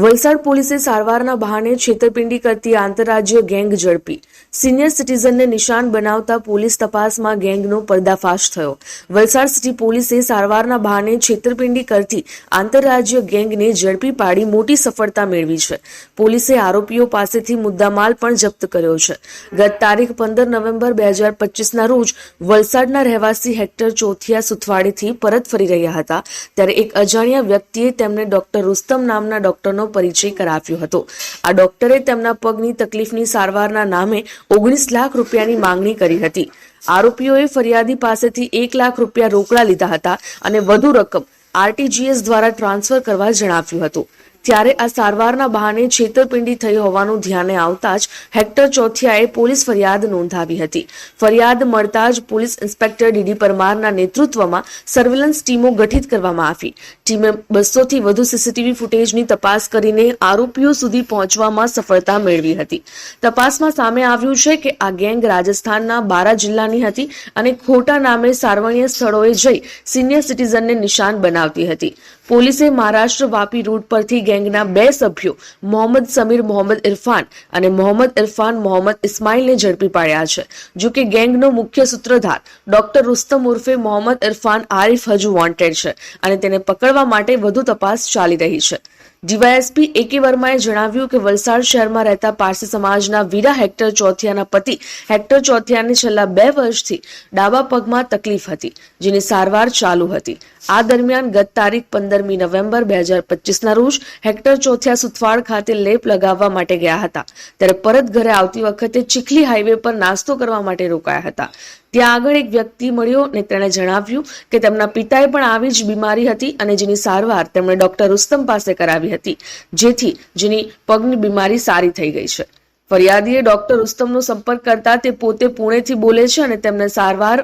વલસાડ પોલીસે સારવારના બહાને છેતરપિંડી કરતી આંતરરાજ્ય ગેંગ ઝડપી. સિનિયર સિટીઝનને નિશાન બનાવતા પોલીસ તપાસમાં ગેંગનો પર્દાફાશ થયો. વલસાડ સિટી પોલીસે સારવારના બહાને છેતરપિંડી કરતી આંતરરાજ્ય ગેંગને ઝડપી પાડી મોટી સફળતા મેળવી છે. પોલીસે આરોપીઓ પાસેથી મુદ્દામાલ પણ જપ્ત કર્યો છે. ગત તારીખ પંદર નવેમ્બર બે હજાર પચીસના રોજ વલસાડના રહેવાસી હેક્ટર ચોથિયા સુથવાડીથી પરત ફરી રહ્યા હતા. ત્યારે એક અજાણ્યા વ્યક્તિએ તેમને ડોક્ટર રુસ્તમ નામના ડોક્ટરનો પરિચય કરાવ્યો હતો. આ ડોક્ટરે તેમના પગની તકલીફની સારવારના નામે ઓગણીસ લાખ રૂપિયાની માંગણી કરી હતી. આરોપીઓએ ફરિયાદી પાસેથી એક લાખ રૂપિયા રોકડા લીધા હતા અને વધુ રકમ આરટીજીએસ દ્વારા ટ્રાન્સફર કરવા જણાવ્યું હતું. ત્યારે આ સારવારના બહાને છેતરપિંડી થઈ હોવાનું ધ્યાને આવતા જ હેક્ટર ચોથિયાએ પોલીસ ફરિયાદ નોંધાવી હતી. ફરિયાદ મળતા જ પોલીસ ઇન્સ્પેક્ટર ડીડી પરમારના નેતૃત્વમાં સર્વેલન્સ ટીમો ગઠિત કરવામાં આવી. ટીમે બસોથી વધુ સીસીટીવી ફૂટેજની તપાસ કરીને આરોપીઓ સુધી પહોંચવામાં સફળતા મેળવી હતી. તપાસમાં સામે આવ્યું છે કે આ ગેંગ રાજસ્થાનના બારા જિલ્લાની હતી અને ખોટા નામે સાર્વજનિક સ્થળોએ જઈ સિનિયર સિટીઝનને નિશાન બનાવતી હતી. પોલીસે મહારાષ્ટ્ર વાપી રૂટ પરથી ગેંગના બે સભ્યો, મોહમ્મદ સમીર, મોહમ્મદ ઇરફાન અને મોહમ્મદ ઇરફાન મોહમ્મદ ઇસ્માઇલને ઝડપી પાડ્યા છે. જો કે ગેંગનો મુખ્ય સૂત્રધાર, ડોક્ટર રુસ્તમ ઉર્ફે મોહમ્મદ ઇરફાન આરિફ હજુ વોન્ટેડ છે અને તેને પકડવા માટે વધુ તપાસ ચાલી રહી છે. ડીવાયએસપી એ કે વર્માએ જણાવ્યું કે વલસાડ શહેરમાં રહેતા પારસી સમાજના વીરા હેક્ટર ચોથિયાના પતિ હેક્ટર ચોથિયાને છેલ્લા બે વર્ષથી ડાબા પગમાં તકલીફ હતી, જેની સારવાર ચાલુ હતી. આ દરમિયાન ગત તારીખ પંદરમી નવેમ્બર બે હજાર પચીસના રોજ હેક્ટર ચોથિયા સુથવાડ ખાતે લેપ લગાવવા માટે ગયા હતા. ત્યારે પરત ઘરે આવતી વખતે ચીખલી હાઈવે પર નાસ્તો કરવા માટે રોકાયા હતા. ત્યાં આગળ એક વ્યક્તિ મળ્યો અને તેણે જણાવ્યું કે તેમના પિતાએ પણ આવી જ બીમારી હતી અને જેની સારવાર તેમણે ડોક્ટર રુસ્તમ પાસે કરાવી હતી, જેથી જેની પગની બીમારી સારી થઈ ગઈ છે. ફરિયાદીએ ડોક્ટર ઉસ્તમનો સંપર્ક કરતા તે પોતે પુણેથી બોલે છે અને તેમને સારવાર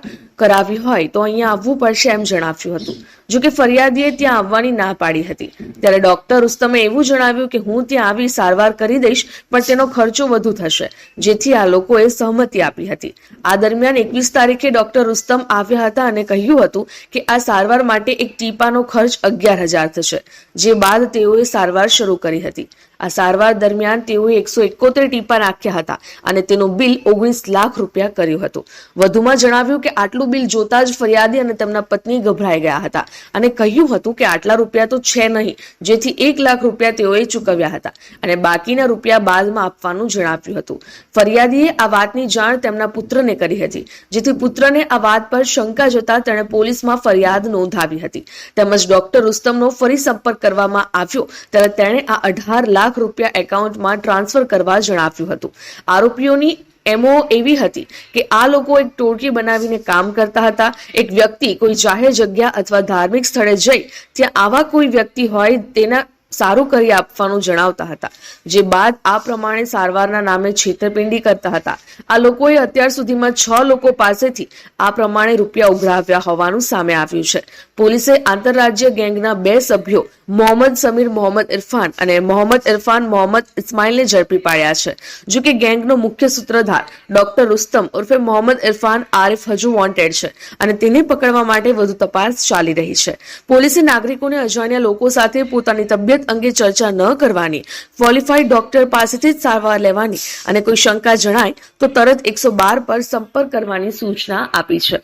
કરાવી હોય તો અહીંયા આવવું પડશે એમ જણાવ્યું હતું. જો કે ફરિયાદીએ ત્યાં આવવાની ના પાડી હતી. ત્યારે ડોક્ટર ઉસ્તમે એવું જણાવ્યું કે હું ત્યાં આવી સારવાર કરી દઈશ, પણ તેનો ખર્ચો વધુ થશે. જેથી આ લોકોએ સહમતિ આપી હતી. આ દરમિયાન એકવીસ તારીખે ડોક્ટર ઉસ્તમ આવ્યા હતા અને કહ્યું હતું કે આ સારવાર માટે એક ટીપાનો ખર્ચ અગિયાર હજાર થશે, જે બાદ તેઓએ સારવાર શરૂ કરી હતી. આ સારવાર દરમિયાન તેઓએ એકસો એકોતેર ટીપા નાખ્યા હતા અને તેનું બિલ ઓગણીસ લાખ રૂપિયા કર્યું હતું. વધુમાં જણાવ્યું કે આટલું બિલ જોતા જ ફરિયાદી અને તેમના પત્ની ગભરાઈ ગયા હતા અને કહ્યું હતું કે આટલા રૂપિયા તો છે નહીં, જેથી એક લાખ રૂપિયા તેઓએ ચૂકવ્યા હતા અને બાકીના રૂપિયા બાદમાં આપવાનું જણાવ્યું હતું. ફરિયાદીએ આ વાતની જાણ તેમના પુત્રને કરી હતી, જેથી પુત્રને આ વાત પર શંકા જતા તેણે પોલીસમાં ફરિયાદ નોંધાવી હતી. તેમજ ડોક્ટર રુસ્તમનો ફરી સંપર્ક કરવામાં આવ્યો, ત્યારે તેણે આ અઢાર લાખ રૂપિયા એકાઉન્ટમાં ટ્રાન્સફર કરવા જણાવ્યું હતું. આરોપીઓની એમઓ એવી હતી કે આ લોકો એક ટોળકી બનાવીને કામ કરતા હતા. એક વ્યક્તિ કોઈ જાહેર જગ્યા અથવા ધાર્મિક સ્થળે જઈ ત્યાં આવા કોઈ વ્યક્તિ હોય તેના સારું કરી આપવાનું જણાવતા હતા. જે બાદ આ પ્રમાણે સારવારના નામે છેતરપિંડી કરતા હતા. આ લોકોએ અત્યાર સુધીમાં છ લોકો પાસેથી આ પ્રમાણે રૂપિયા ઉઘરાવ્યા હોવાનું સામે આવ્યું છે. પોલીસે આંતરરાજ્ય ગેંગના બે સભ્યો, મોહમ્મદ સમીર, મોહમ્મદ ઇરફાન અને મોહમ્મદ ઇરફાન મોહમ્મદ ઇસ્માઇલને ઝડપી પાડ્યા છે. જો કે ગેંગનો મુખ્ય સૂત્રધાર, ડોક્ટર રુસ્તમ ઉર્ફે મોહમ્મદ ઇરફાન આરિફ હજુ વોન્ટેડ છે અને તેને પકડવા માટે વધુ તપાસ ચાલી રહી છે. પોલીસે નાગરિકોને અજાણ્યા લોકો સાથે પોતાની તબિયત અંગે ચર્ચા ન કરવાની. ક્વોલિફાઈડ ડોક્ટર પાસેથી જ સારવાર લેવાની અને કોઈ શંકા જણાય તો તરત એકસો પર સંપર્ક કરવાની સૂચના આપી છે.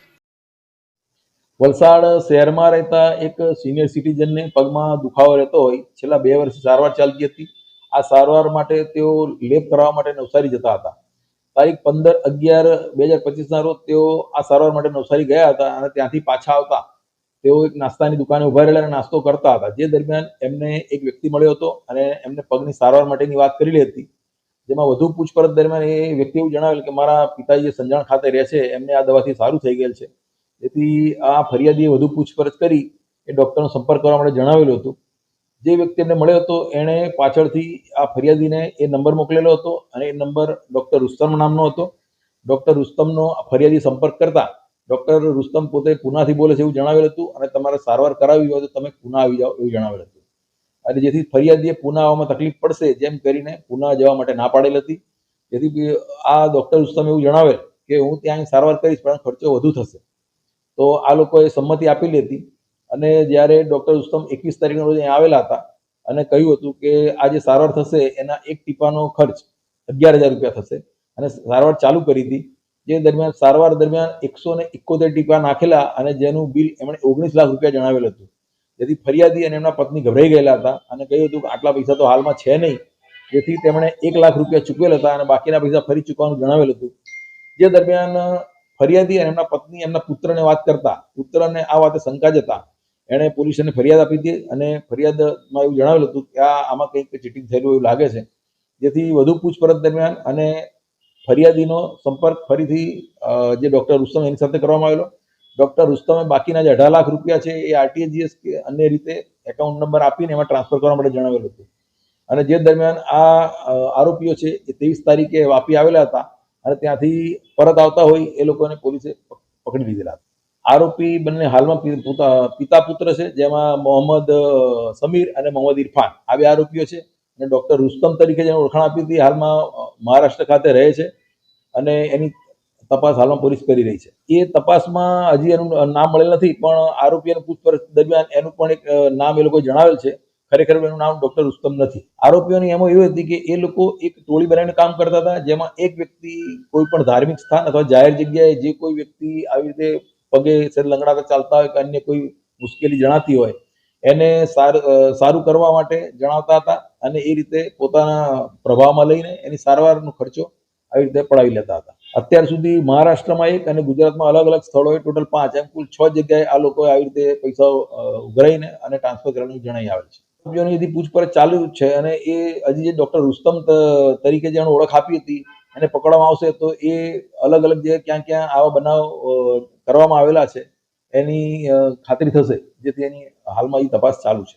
વલસાડ શહેરમાં રહેતા એક સિનિયર સિટીઝનને પગમાં દુખાવો રહેતો હોય. છેલ્લા બે વર્ષ સારવાર ચાલતી હતી. આ સારવાર માટે તેઓ લેપ કરાવવા માટે નવસારી જતા હતા. તારીખ પંદર અગિયાર બે હજાર પચીસના રોજ તેઓ આ સારવાર માટે નવસારી ગયા હતા અને ત્યાંથી પાછા આવતા તેઓ એક નાસ્તાની દુકાને ઊભા રહેલા નાસ્તો કરતા હતા. જે દરમિયાન એમને એક વ્યક્તિ મળ્યો હતો અને એમને પગની સારવાર માટેની વાત કરેલી હતી જેમાં વધુ પૂછપરછ દરમિયાન એ વ્યક્તિ એવું જણાવેલ કે, મારા પિતાજી સંજાણ ખાતે રહે છે, એમને આ દવાથી સારું થઈ ગયેલ છે. તેથી આ ફરિયાદીએ વધુ પૂછપરછ કરી, એ ડૉક્ટરનો સંપર્ક કરવા માટે જણાવેલું હતું. જે વ્યક્તિ એમને મળ્યો હતો, એણે પાછળથી આ ફરિયાદીને એ નંબર મોકલેલો હતો અને એ નંબર ડૉક્ટર રુસ્તમ નામનો હતો. ડૉક્ટર રુસ્તમનો ફરિયાદી સંપર્ક કરતા ડૉક્ટર રુસ્તમ પોતે પુનાથી બોલે છે એવું જણાવેલ હતું અને તમારે સારવાર કરાવી હોય તો તમે પુના આવી જાઓ એવું જણાવેલ હતું. અને જેથી ફરિયાદીએ પુના આવવામાં તકલીફ પડશે જેમ કરીને પુના જવા માટે ના પાડેલ હતી. જેથી આ ડૉક્ટર રુસ્તમ એવું જણાવેલ કે હું ત્યાં સારવાર કરીશ પણ ખર્ચો વધુ થશે. તો આ લોકોએ સંમતિ આપેલી હતી અને જ્યારે ડૉક્ટર રુસ્તમ એકવીસ તારીખના રોજ અહીંયા આવેલા હતા અને કહ્યું હતું કે આ જે સારવાર થશે એના એક ટીપાનો ખર્ચ અગિયાર હજાર રૂપિયા થશે અને સારવાર ચાલુ કરી હતી. જે દરમિયાન, સારવાર દરમિયાન એકસો ને એકોતેર ટીપા નાખેલા અને જેનું બિલ એમણે ઓગણીસ લાખ રૂપિયા જણાવેલું હતું. જેથી ફરિયાદી અને એમના પત્ની ગભરાઈ ગયેલા હતા અને કહ્યું હતું કે આટલા પૈસા તો હાલમાં છે નહીં. જેથી તેમણે એક લાખ રૂપિયા ચૂકવેલ હતા અને બાકીના પૈસા ફરી ચૂકવાનું જણાવેલું હતું. જે દરમિયાન ફરિયાદી અને એમના પત્ની એમના પુત્રને વાત કરતા, પુત્રને આ વાતે શંકા જતા એણે પોલીસને ફરિયાદ આપી હતી અને ફરિયાદમાં એવું જણાવેલું હતું કે આ આમાં કંઈક ચીટિંગ થયેલું એવું લાગે છે. જેથી વધુ પૂછપરછ દરમિયાન અને ફરિયાદીનો સંપર્ક ફરીથી જે ડોક્ટર રુસ્તમ એની સાથે કરવામાં આવેલો. ડોક્ટર રુસ્તમે બાકીના જે અઢાર લાખ રૂપિયા છે એ આરટીજીએસ કે અન્ય રીતે એકાઉન્ટ નંબર આપીને એમાં ટ્રાન્સફર કરવા માટે જણાવેલું હતું. અને જે દરમિયાન આ આરોપીઓ છે એ ત્રેવીસ તારીખે વાપી આવેલા હતા અને ત્યાંથી પરત આવતા હોય એ લોકોને પોલીસે પકડી લીધેલા હતા. આરોપી બંને હાલમાં પિતા પુત્ર છે, જેમાં મોહમ્મદ સમીર અને મોહમ્મદ ઇરફાન આ બે આરોપીઓ છે. અને ડૉક્ટર રુસ્તમ તરીકે જેને ઓળખાણ આપી હતી, હાલમાં મહારાષ્ટ્ર ખાતે રહે છે અને એની તપાસ હાલમાં પોલીસ કરી રહી છે. એ તપાસમાં હજી એનું નામ મળેલ નથી, પણ આરોપીઓની પૂછપરછ દરમિયાન એનું પણ એક નામ એ લોકોએ જણાવેલ છે. ખરેખર એનું નામ ડૉક્ટર રુસ્તમ નથી. આરોપીઓની એમાં એવી હતી કે એ લોકો એક ટોળી બનાવીને કામ કરતા હતા, જેમાં એક વ્યક્તિ કોઈ પણ ધાર્મિક સ્થાન અથવા જાહેર જગ્યાએ જે કોઈ વ્યક્તિ આવી રીતે પગે છે લંગડાતા ચાલતા હોય કે અન્ય કોઈ મુશ્કેલી જણાતી હોય, એને સારું સારું કરવા માટે જણાવતા હતા. અને એ રીતે પોતાના પ્રભાવમાં લઈને એની સારવારનો ખર્ચો આવી રીતે પડાવી લેતા હતા. અત્યાર સુધી મહારાષ્ટ્રમાં એક અને ગુજરાતમાં અલગ અલગ સ્થળોએ ટોટલ પાંચ. એમ કુલ છ જગ્યાએ આ લોકોએ આવી રીતે પૈસાઓ અ, ઉઘરાઈને અને ટ્રાન્સફર કરવાનું જણાઈ આવેલ છે. સભ્યોની હજી પૂછપરછ ચાલુ જ છે અને એ હજી જે ડોક્ટર રુસ્તમ તરીકે જે ઓળખ આપી હતી એને પકડવામાં આવશે તો એ અલગ અલગ જે ક્યાં ક્યાં આવા બનાવ કરવામાં આવેલા છે એની ખાતરી થશે જેથી એની હાલમાં એ તપાસ ચાલુ છે.